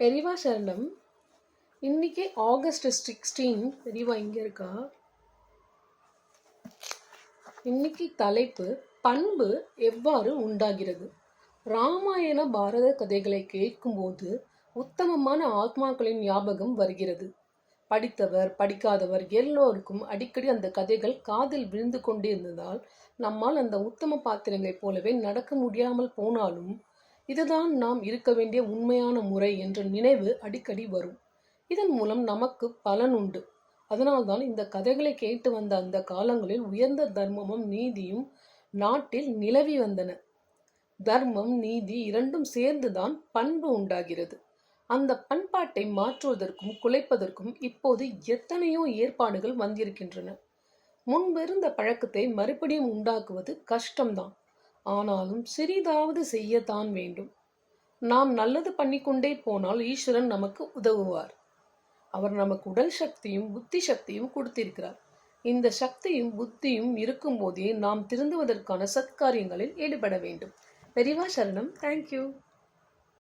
பெரியவா சரணம். இன்னைக்கு ஆகஸ்ட் சிக்ஸ்டீன் பெரியவா இங்கே இருக்கா? இன்னைக்கு தலைப்பு பண்பு எவ்வாறு உண்டாகிறது? ராமாயண பாரத கதைகளை கேட்கும்போது உத்தமமான ஆத்மாக்களின் ஞாபகம் வருகிறது. படித்தவர் படிக்காதவர் எல்லோருக்கும் அடிக்கடி அந்த கதைகள் காதில் விழுந்து கொண்டே இருந்ததால் நம்மால் அந்த உத்தம பாத்திரங்களைப் போலவே நடக்க முடியாமல் போனாலும் இதுதான் நாம் இருக்க வேண்டிய உண்மையான முறை என்ற நினைவு அடிக்கடி வரும். இதன் மூலம் நமக்கு பலன் உண்டு. அதனால்தான் இந்த கதைகளை கேட்டு வந்த அந்த காலங்களில் உயர்ந்த தர்மமும் நீதியும் நாட்டில் நிலவி வந்தன. தர்மம் நீதி இரண்டும் சேர்ந்துதான் பண்பு உண்டாகிறது. அந்த பண்பாட்டை மாற்றுவதற்கும் குலைப்பதற்கும் இப்போது எத்தனையோ ஏற்பாடுகள் வந்திருக்கின்றன. முன்பிருந்த பழக்கத்தை மறுபடியும் உண்டாக்குவது கஷ்டம்தான். ஆனாலும் சிறிதாவது செய்யத்தான் வேண்டும். நாம் நல்லது பண்ணிக்கொண்டே போனால் ஈஸ்வரன் நமக்கு உதவுவார். அவர் நமக்கு உடல் சக்தியும் புத்தி சக்தியும் கொடுத்திருக்கிறார். இந்த சக்தியும் புத்தியும் இருக்கும்போதே நாம் திருந்துவதற்கான சத்காரியங்களில் ஈடுபட வேண்டும். பெரிவா சரணம். தேங்க்யூ